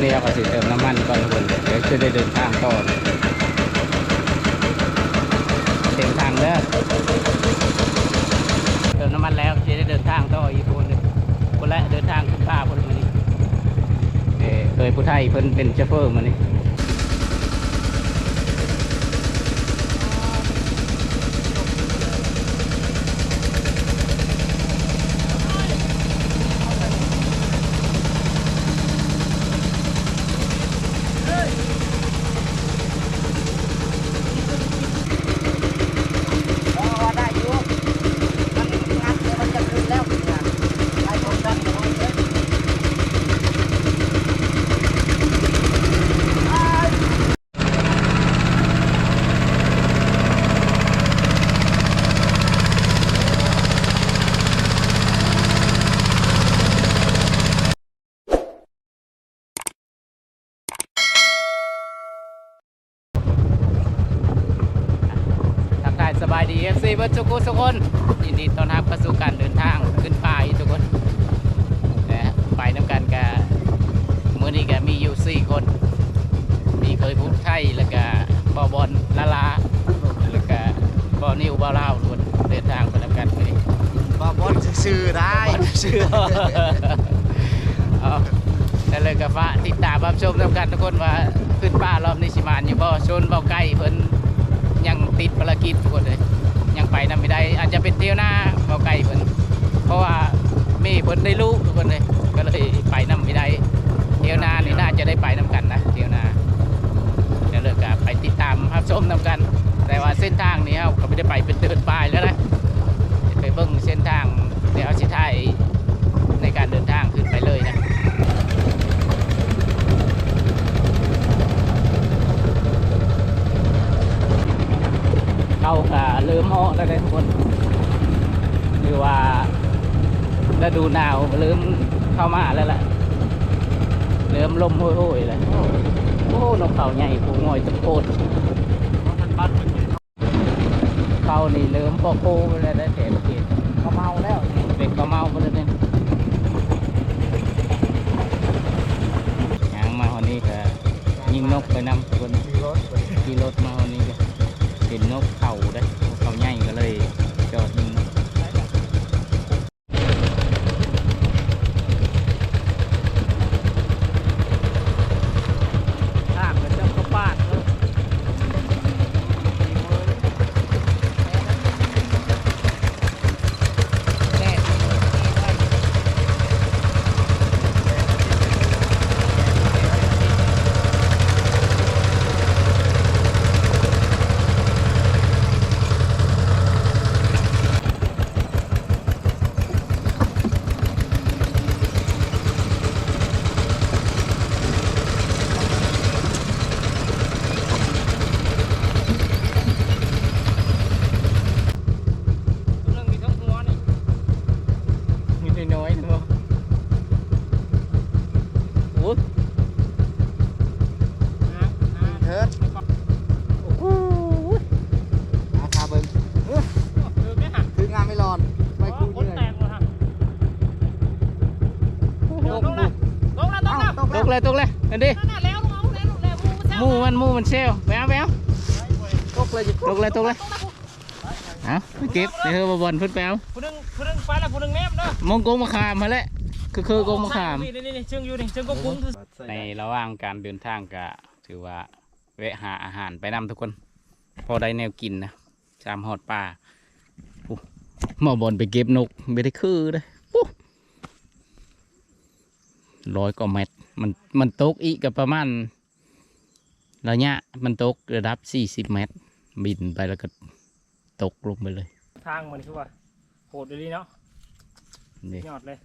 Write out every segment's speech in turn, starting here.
อนนี้เอาก็สิเติมน้ำมันก่อนทุกคนเดี๋ยวจะได้เดินทางต่อเต็มทางเด้อเติมน้ำมันแล้วจะได้เดินทางต่ออีกคนหนึงคนละเดินทางขึ้นป่าคนมานี่เออเคยผู้ไทยเพิ่นเป็นเชฟเฟอร์มานี่ อ๋อได้อยู่มันงัดเดี๋ยวมันจะขึ้นแล้วเนี่ยไอ้คนนั้นเอาไว้เลย ทักทายสบายดีเอฟซีเบิร์ดทุ กูสุคน พิ่นได้ลูกทุกคนเลยก็เลยไปนำไม่ได้เที่ยวหน้านี่น่าจะได้ไปนำกันนะเที่ยวหน้าเดี๋ยวเลิกกับไปติดตามรับชมนำกัน แต่ว่าเส้นทางนี้เราก็ไม่ได้ไปเป็นเดินป่ายแล้วนะไปเบิ่งเส้นทางเดี๋ยวเอาสิถ่ายในการเดินทางขึ้นไปเลยนะเข้ากับเริ่มเหาะแล้วได้ทุกคนหรือว่า ฤดูหนาวเริ่มเข้ามาแล้วล่ะ เริ่มลมโห้ยๆแล้วโอ้นกเขาใหญ่ผูงอยตะโพดเขานี่เริ่มปอกโป้ไปแล้วได้แต่ประเทศเขาเมาแล้วเป็นก็เมาไปแล้วเนี่ยยางมาวันนี้ก็ยิงนกไปนำทุกคนขี่รถไปขี่รถมาวันนี้ก็เห็นนกเขาได้นกเขาใหญ่ก็เลยจอดยิงนก ทางแล้วเจ้าก็ปาดเนอะแน่ดีได้ เรื่องมีทั้งหัวนี่มีน้อยๆเนาะโอ้ เถิด โห อาคาเบิ้งคืองานไม่รอน ไม่คู่เหนื่อยตกบุกเอ้าตก ตกเลยตกเลยอั นนี้หมูมันหมูมันเซลแมวแมวตกเลยจะตกเลยตกเลยเอาไปเก็บเดี๋ยวเธอมาบอลเพิ่นแปวผู้หนึงผู้หนึงไปแล้วผู้หนึงแนมเนาะมงกงมะขามมาแล้วคือคือกงมะขามนี่นี่นี่เชิงอยู่นี่เชิงก็กุ้งคือในระหว่างการเดินทางก็ถือว่าแวะหาอาหารไปนำทุกคน พอได้แนวกินนะจามหอดป่าอู้หมอบอลไปเก็บนกไม่ได้คือเลยอู้ร้อยกว่าเมตร มันมันตกอีกกับประมาณระยะมันตกระดับสี่สิบเมตร บินไปแล้วก็ตกลงไปเลย ทางมันคือว่าโหดเลยเนาะนี่ยอดเลย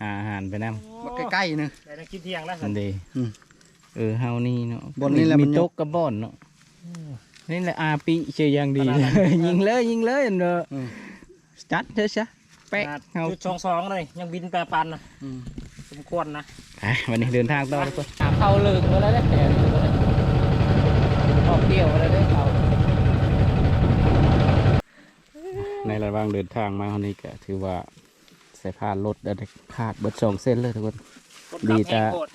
หาอาหารไปนมาใกล้ๆนึงได้นักกินเที่ยงแล้วำสันั่นนเดอืมเออเฮานี่เนาะบนนี่แหละมันมียกตกกับบ่อนเนาะนี่แหละอาปีเชียอย่างดีเลยยิงเลยยิงเลยเนอะอืมจัดเถอะซะแป๊ะเอาจุดสองสองเลยยังบินแปรปันนะอื มสมควรนะอะวันนี้เดินทางต่อทุกคนเข้าลึกมาแล้วได้แต่ออกเที่ยวมาแล้วได้เขาในระหว่างเดินทางมาวันนี้ก็ถือว่าสายพานรถได้ขาดเบิดสองเส้นเลยทุกคน ดีจ้ะโคตร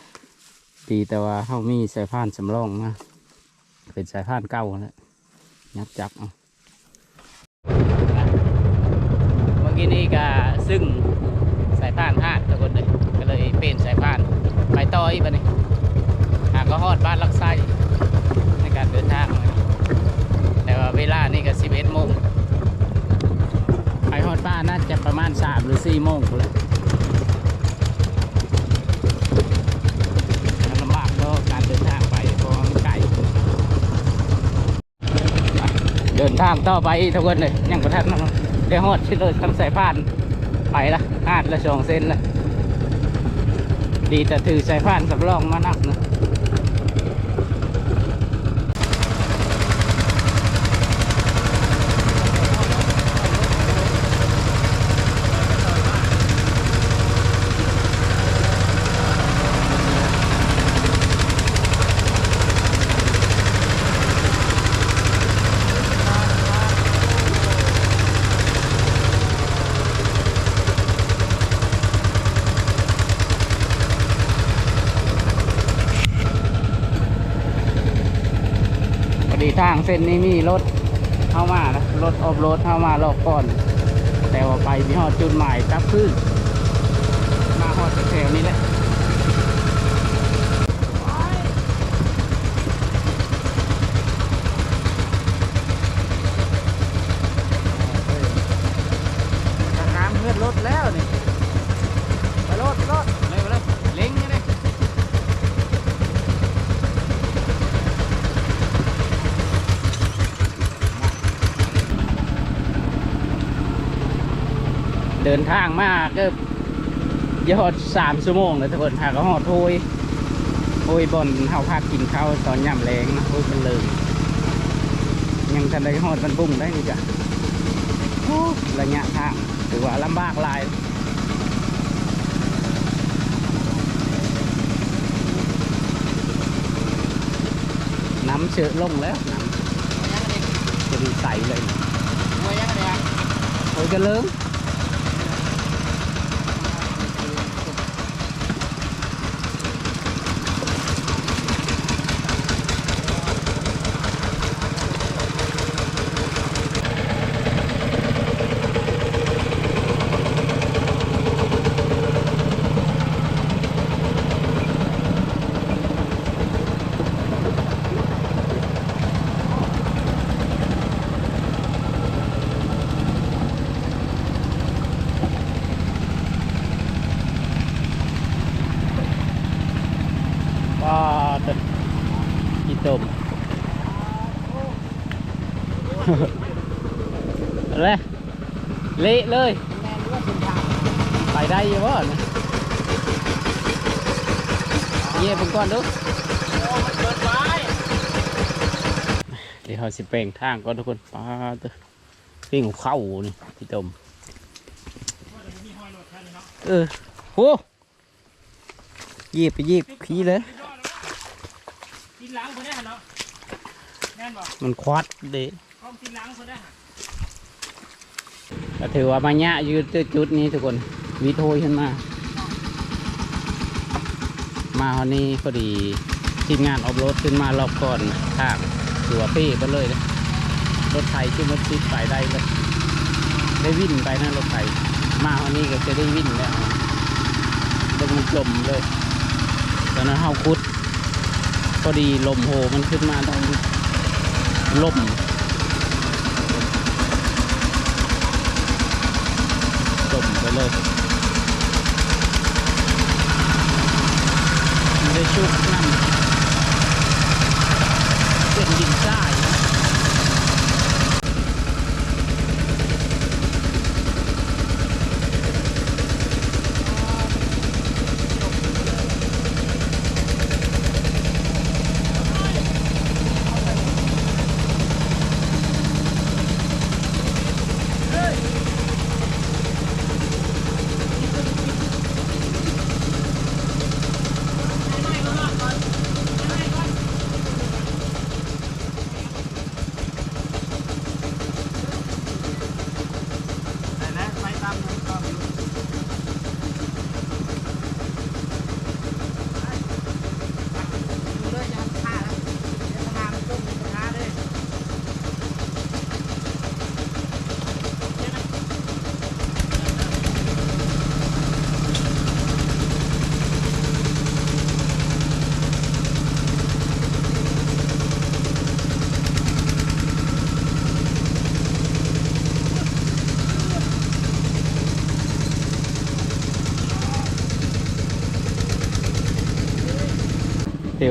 ดีแต่ว่าเขามีสายพานสำรองมาเป็นสายพานเก่าแล้วยับจับเอาเมื่อกี้นี่ก็ซึ่งสายพานพลาดทุกคนเลยก็ เปลี่ยนสายพาน ไปต่ออีกบัดนี้หากก็ฮอดบ้านลักไส้ในการเดินทาง แต่ว่าเวลานี่ก็11โมงไปฮอดบ้านน่าจะประมาณ3หรือ4โมงพุ่นแหละมันลำบากก็การเดินทางไปเพราะมันไกลเดินทางต่อไปทุกคนเลยยังประทัดนได้ฮอดชิดเลยคำสายพานไปละอาดละสองเส้นละ ดีแต่ถือสายพานสำรองมานักนะพอดีทาง เป็นนี่มีรถเข้ามานะรถออฟโรดเข้ามารอบก่อน แต่ว่าไปมีหอดจุดหมายกลับขึ้นมาหอดแถวนี้แหละ น้ำเพื่อนรถแล้วนี่ไปรถรถเลยไปเลยเล็งนี่เลยเดินทางมาก็ยอดสามชั่วโมงเลยทุกคนหากก็หอดโทยโทยบนเฮาพากินข้าวตอนย่ำแรงนะโทยเป็นเลยยังทันได้หอดมันบุ้งได้นี่จ้ะโอ้ระยะทางถือว่าลำบากหลายน้ำเชือลงแล้วน้ำจะดีใสเลยมวยยังไงอะโอ้ยกระเลิงว้าตึกีตม อะไร เละเลย แมนว่าเป็นทางไปได้อยังวะเนี่ยเยี่ยมก่อนดูเดี๋ยวเราสิเปล่งทางก่อนทุกคนป้าตัวปิ้งเข้านี่พี่ตมเออโหยีบไปยีบขี้เลย กินล้างคนได้หันเนาะแน่นบอกมันควัดเด้กล้องกินล้างคนได้หัน ก็ถือว่ามาญะยืดจุดนี้ทุกคนวิโทยขึ้นมา มาคราวนี้พอดีทีมงานออฟโรดขึ้นมารอบก่อนทางถือว่าเป้ไปเลยนะรถไถขึ้นรถติดไปได้เลยได้วิ่งไปนะรถไถมาคราวนี้ก็จะได้วิ่งแล้วต้องมันจมเลยตอนนั้นเฮาคุดพอดีลมโหมันขึ้นมาต้องลม จมไปเลยไม่ได้ชุบนั่น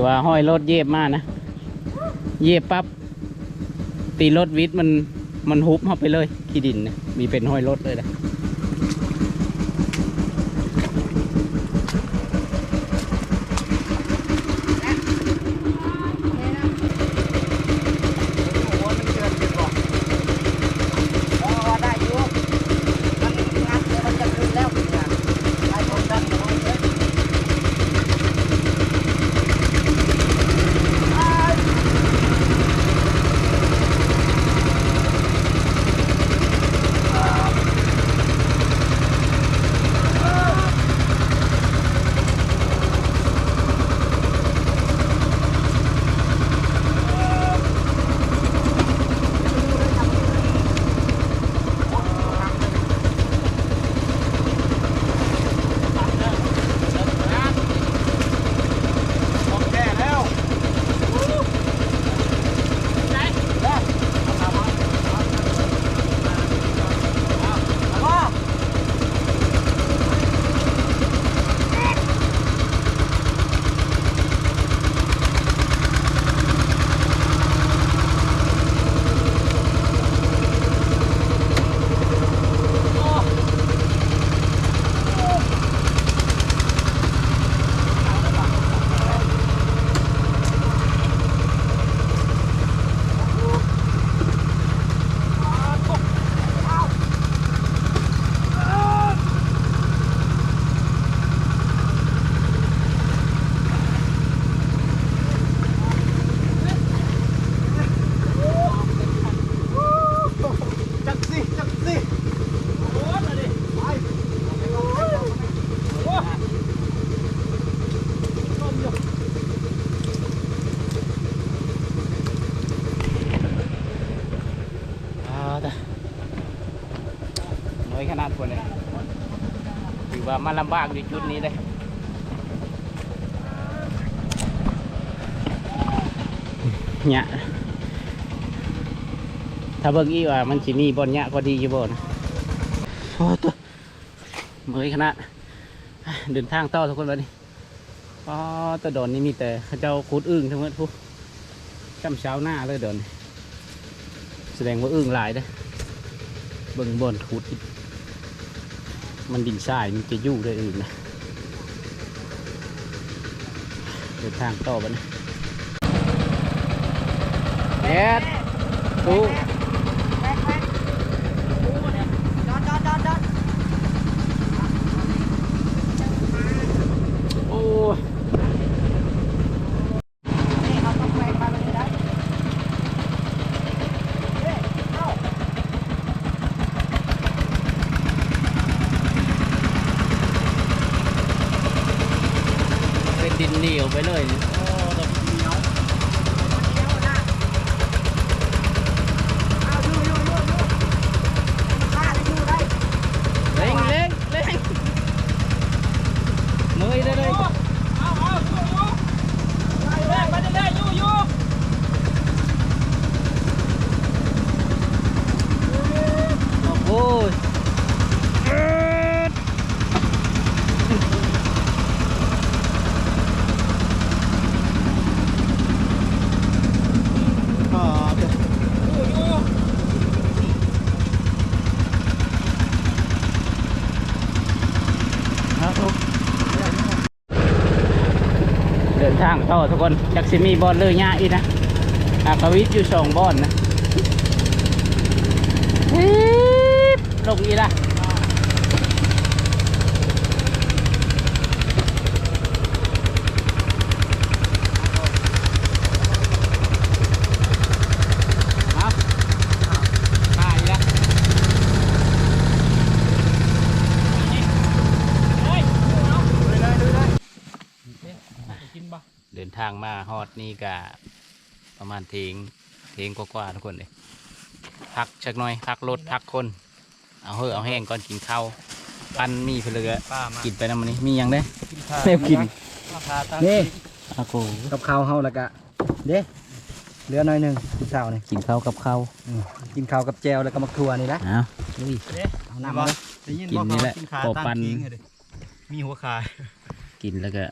ว่าห้อยรถเย็บมากนะ เย็บปั๊บตีรถวิทย์มันมันฮุบเข้าไปเลยขี้ดินนะมีเป็นห้อยรถเลยนะ ยขนาดคนเลยถือว่ามันลำบากในจุดนี้เลยเนี่ยถ้าเบิ่งอีกว่ามันสิมีบอลเนี่ยก็ดีอยู่บ่นะโอ้ตัวเมื่อยขนาดเดินทางต่อทุกคนเลยนี่อ๋อแตะดอนนี่มีแต่เขาเจ้าคูดอึ้งทั้งหมดพวกจำเช้าหน้าเลยเดินแสดงว่าอึ้งหลายเด้อเบิ่งบนขุดอีก มันดินทรายมันจะยู่ได้อื่นนะเดินทางต่อไปนะแอดตู้ แม็กแม็กจอดจอดจอดจอด โอ้ย นี่เขาต้องแม็กมาเลยนะเฮ้ยเอ้า เป็นดินเหนียวไปเลยนี่ โอ้ดอกเหนียวเหนียวนะเอาอยู่อยู่อยู่อยู่ข้าได้อยู่ได้ เร่งเร่งเร่งเมยได้เลย เอาเอาอยู่อยู่ไปเรื่อยไปเรื่อยอยู่อยู่ โอ้โหเอิ้นอ๋อเดี๋ยว อยู่อยู่ ครับผม เดินทางต่อทุกคนจากซิมีบอลเลยง่ายอีกนะอากาวิทอยู่สองบอลนะฮึบลงอีละเอาถ่ายอีกละ เฮ้ยเอา เลยเลยเลยเลย กินบ่ เดินทางมาฮอด นี่กะประมาณเทงเทงกว่าๆทุกคนเลยพักชักหน่อยพักรถพักคน เอาเฮ้อเอาแห้งก่อนกินข้าวปั้นมีเพลือป้ามากินไปน้ำมันนี้มีหยังได้กินข้าวแนวกินราคาตั้งนี่อากูกับข้าวเฮาแล้วก็เด้เหลือหน่อยหนึงกินข้าวนี่กินข้าวกับข้าวอืมกินข้าวกับแจวแล้วก็มักทัวนี่นะเอาอุ้ยเอาน้ำมาเลยได้ยินกินว่านี่เขาแหละกินขาพอตั้งปันทิ้งเลยดิมีหัวขากินแล้วก็หลัง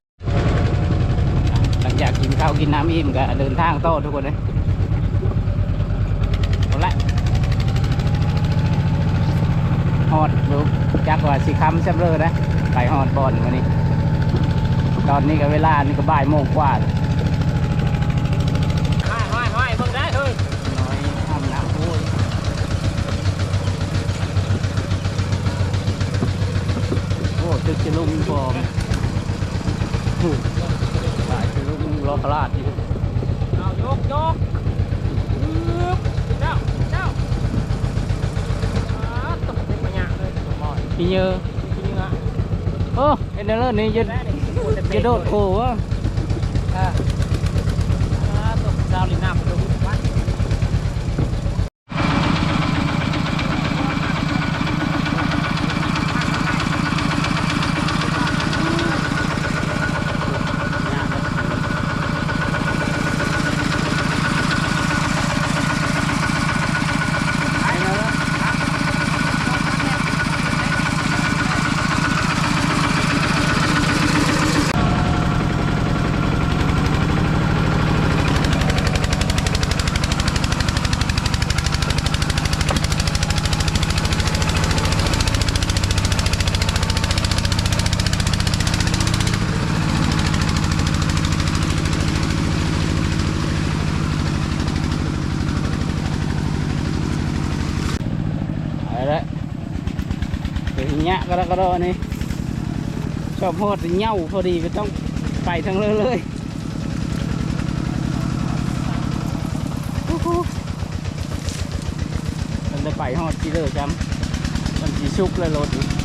อยากกินข้าวกินน้ำอิ่มก็เดินทางโต้ทุกคนเลยหมดละฮอดดูจักว่าสิคำเชมเลยนะไปฮอดบอนวันนี้ ตอนนี้ก็เวลานี่ก็บ่ายโมงกว่าแล้วห้อยห้อยห้อยเบิ่งได้เฮ้ยน้อยทำน้ำพูดโอ้ตึกจะลุงบอมถูกสายจะ ลุงรอคลาดอยู่เอายกยกเจ้าเจ้าตกเป็นปัญญาเลยสมบูรณ์พี่เยอะจริงอะโอ้เอ็นเดอร์นี่จะได้เลยกูจะโดดโขวะอ่าตกดาวลินับ ดี๋ยวอย่างเงี้ยก็แล้วก็รอนี่ชอบโหดเหย่าพอดีก็ต้องไปทั้งเลยเลยมันจะไปหอดที่เลยจำมันสีชุกเลยรถนี่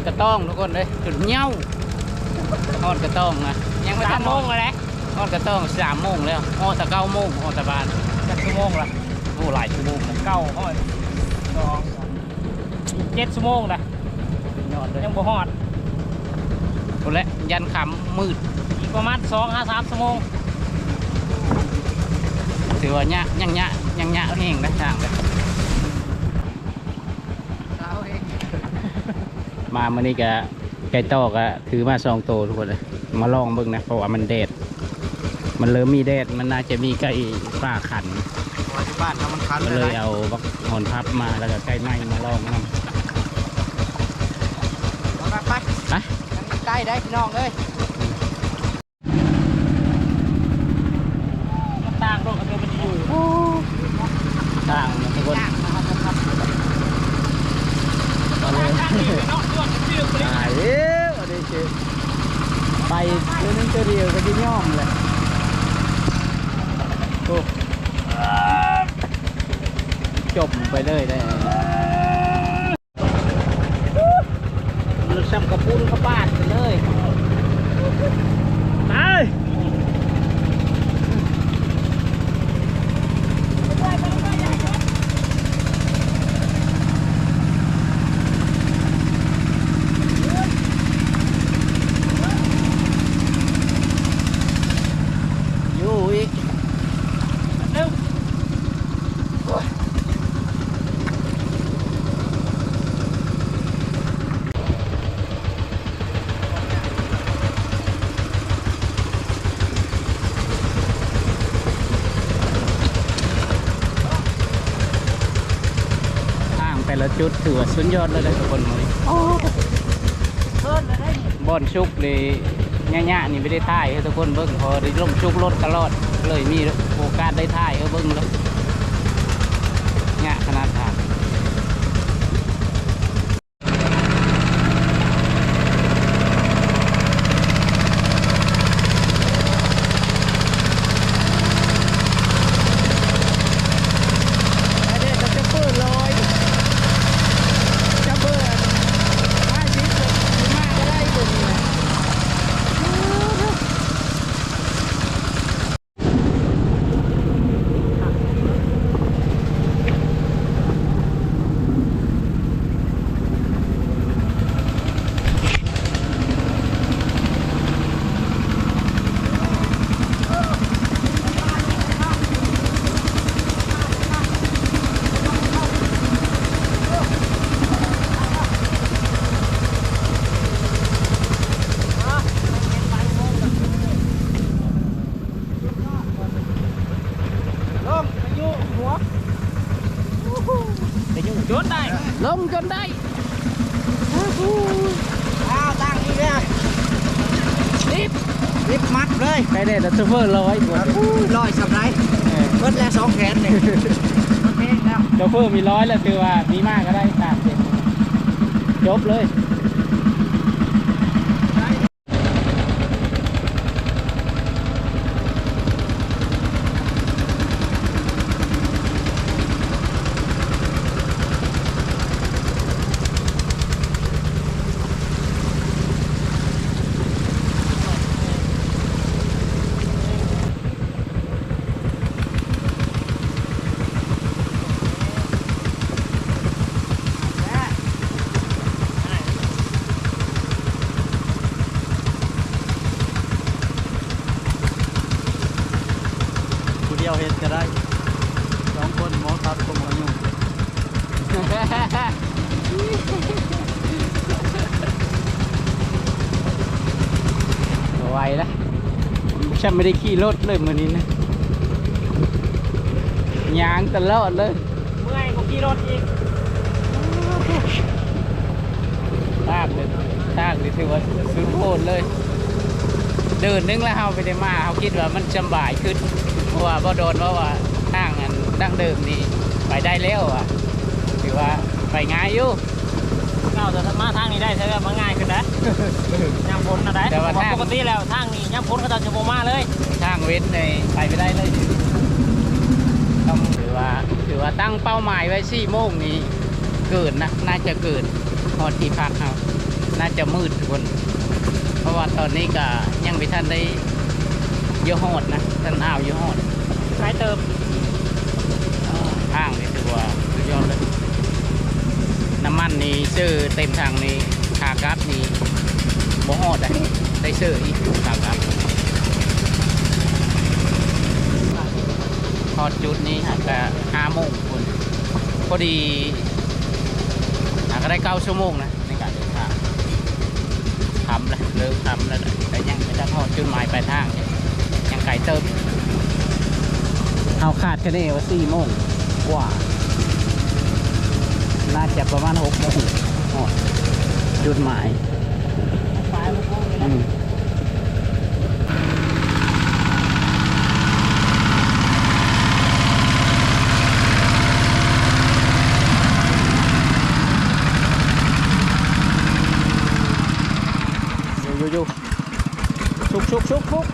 อะก็ฮอดกระต้องทุกคนเลยจุดเหย่าฮอดกระต้องนะยังไม่สาทัมนโมงเลยนะฮอดกระต้องสามโมงแล้วฮอดแต่เก้าโมงฮอดแต่บ้านจะชั่วโมงละโอ้หลายชั่วโมงนะเก้าห้อยสองเจ็ดชั่วโมงละยอดเลยยังบ่ฮอดคนละยันคำมืดอีกประมาณสองห้าสามชั่วโมงถือว่าเนี้ยยังเนี้ยยังเนี้ยแห้งนะทางเลย เอาเอง มามื่อนี้ก็ไก่ตอกอะถือมาสองตัวทุกคนเลยมาลองเบิ่งนะเพราะว่ามันแดดมันเริ่มมีแดดมันน่าจะมีไก่ป่าขันพอที่บ้านทำมันคันก็เลยเอาบักหอนพับมาแล้วก็ไก่ไม้มาลองนำไปไปไปยังใกล้ได้พี่น้องเอ้ยมันต่างโลกกับตัวมันอยู่ทางนะทุกคนย่างนะครับครับตอนนี้ ไปเลยตายเอ้วอันเรื่องนึงตัวเดียวก็จะย่อมเลยจบไปเลยได้ซ้ำกระปุ้นกระปาดไปเลย ไปย อยู่อีก เร็ว ทางแต่ละจุดถือว่า สุดยอดเลยนะทุกคนเลยเพิ่นเลยได้บอนชุกเลยง่ายๆนี่ไม่ได้ถ่ายให้ทุกคนเบิ้งพอได้ลงชุกรถตลอดเลยมีโอกาสได้ถ่ายให้เบิ้งแล้วง่ายขนาดทางจะเปิดลอยจะเปิดห้าสิบมากก็ได้บุญนะ ท จดได้ ล งจนได้อ้าวตั้งนี่เลยรีบริบมัดเลยไปเด็ดซูเปอร์ร้อยกว่าอู้ยลอยสับไรเพิ่นแล้วสองแขนนี่โอเคแล้วโชเฟอร์มีร้อยแล้วคือว่ามีมากก็ได้สามเจ็ดจบเลย ผู้เดียวเห็นก็ได้สองคนหมอครับผมอายุไหวแล้วฉันไม่ได้ขี่รถเลยมือนี้นะยางตลอดเลยเมื่อยกูขี่รถอีกทางเลยทางนี่ถือว่าสุดโหดเลย เดินนึงแล้วเฮาไปได้มาเขาคิดว่ามันสำบายขึ้น เพราะว่าบ่โดนเพราะว่าทางอันดั้งเดิมนี่ไปได้แล้วอะถือว่าไปง่ายอยู่เราจะมาทางนี้ได้ใช่ไหมมันง่ายขึ้นนะย่างพ้นนะได้แต่ว่าทางปกติแล้วทางนี้ย่างพ้นเขาจะจะโมมาเลย ทางเว้นในไปไม่ได้เลยต้องถือว่าถือว่าตั้งเป้าหมายไว้สี่โมงนี้เกิดนะน่าจะเกิดพอที่พักเราน่าจะมืดทุกคน เพราะว่าตอนนี้ก็ยังไม่ทันได้ เยอะโหดนะท่านอ้าวเยอะโหดใช้เติมทางนี่ถือว่าสุดยอดเลย น้ำมันนี่ซื้อเต็มทางนี่ขากราฟนี่บ่ฮอดได้ได้ซื้ออีกขากราฟพอดจุดนี้ก็ห้าโมงคนพอดีอะก็ได้เก้าชั่วโมงนะในการเดินทางทำเลยเลิกทำแล้วแหละแต่ยังไม่ได้พอดจุดหมายปลายทางเนี่ยยัง ไกลเติม เอาขาดคะแนนว่าสี่โมงกว่า น่าจะประมาณหกโมงหอดจุดหมายอืมอยู่อยู่ชุกชุกชุกชุก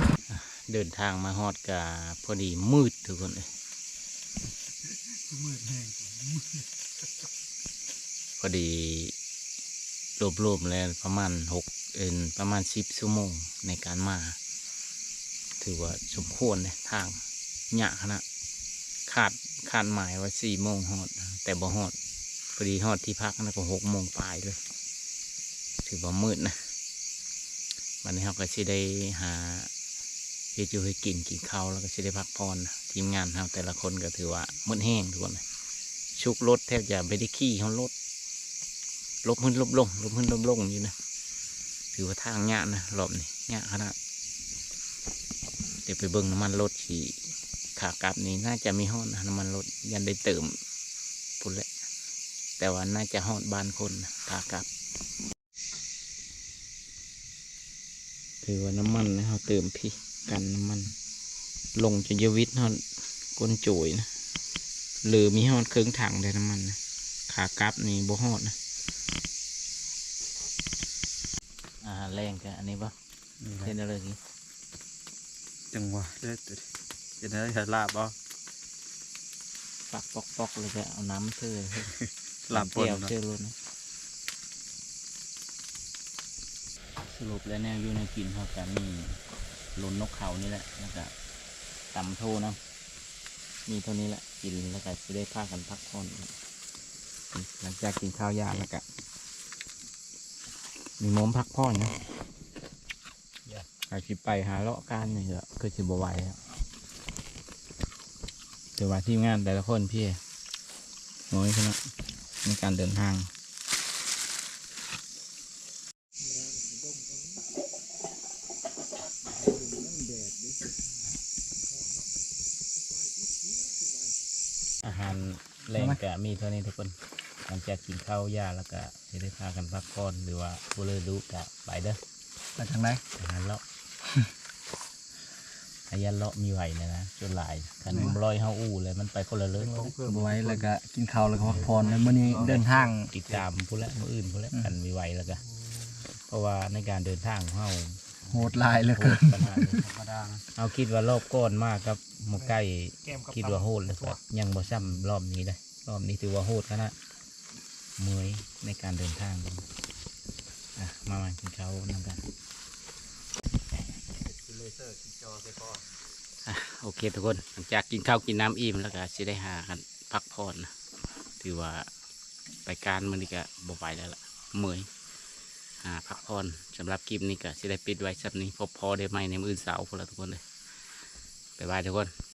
เดิ นทางมาฮอดกาพอดีมืดทุกคนเลยพอดีรวบๆแล้วประมาณหกเอ็นประมาณสิบชั่วโมงในการมา ถือว่าสมควรเลยทางหยะขนาดขาดขาดหมายว่าสี่โมงฮอด แต่บ่ฮอดพอดีฮอดที่พักนะก็หกโมงปลายเลย ถือว่ามืดนะวันนี้เราก็สิได้หา เฮ็ดอยู่ให้กินกินข้าวแล้วก็สิได้พักผ่อนทีมงานเราแต่ละคนก็ถือว่ามืดแห้งทุกคนชุกรถแทบจะไม่ได้ขี่เขารถลบขึ้นลบลงลบขึ้นลบลงอยู่นะถือว่าทางยากนะรอบนี้ยากขนาดเดี๋ยวไปเบิ่งน้ำมันรถขี่ขากลับนี่น่าจะมีห้อนน้ำมันรถยันได้เติมพุ่นแหละแต่ว่าน่าจะหอดบานคนขากลับถือว่าน้ำมันนะเขาเติมพี่ กันน้ำมัน ลงจนยวิทเขาก้นจุยนะหรือมีฮอดเครื่องถังได้น้ำมันนะขากลับนี่บ่ฮอดนะอาหารแรงกันอันนี้ปะเห็นอะไรกี้จังหวะเด้อจะได้เห็นลาบบ่ปักปอกปอกเลยก็เอาน้ำเทื่อลาบปนเจียวเนาะเทื่อรถนะสรุปแล้วเนี่ยอยู่ในกินเขากันมี ลุนนกเขานี่แหละแล้วก็ตำโทนะมีเท่านี้แหละกินแล้วก็จะได้พากันพักผ่อนหลังจากกินข้าวยาแล้วก็มีโมมพักผ่อนนะอาจสิไปหาเลาะการนี่แหละคือสิบไหวแล้วถือว่าทีมงานแต่ละคนพี่โอ้ยขนาดในการเดินทางอาหารแรงกะ มีเท่านี้ทุกคนหลังจากกินข้าวยาแล้วก็จะได้พากันพักผ่อนหรือว่าผู้เลิดูกะไปเด้อไปทางไหนอาหารเลาะอายันเลาะมีไหวเลยนะจนหลายคันมันลอยเฮาอู้เลยมันไปคนละเรื่องเลยบไว้แล้วก็กินข้าวแล้วก็พักผ่อนแล้วมื้อนี้เดินทางติดตามผู้ละมืออื่นผู้ละอืมกันมีไหวแล้วก็เพราะว่าในการเดินทางของเฮาโหดหลายเหลยโหเกิดนขนาดนี้เอาคิดว่ารอบก้อนมากครับหมกไก่แกมกับคิดว่าโหดแล้วก็ยังบ่ซ้ำรอบนี้เลย รอบนี้ถือว่าโหดขนาดเมื่อยในการเดินทางอะมามากินข้าวนำกันโอเคทุกคนหลังจากกินข้าวกินน้ำอิ่มแล้วก็จะได้หากันพักผ่อนนะถือว่าไปการมันนี่ก็บ่ไปแล้วล่ะเมื่อยหาพักผ่อนสำหรับคลิปนี้ก็จะได้ปิดไว้สับนี้พบพอได้ไหมในมืออเสาร์พวกเราทุกคนเลยบ๊ายบายทุกคน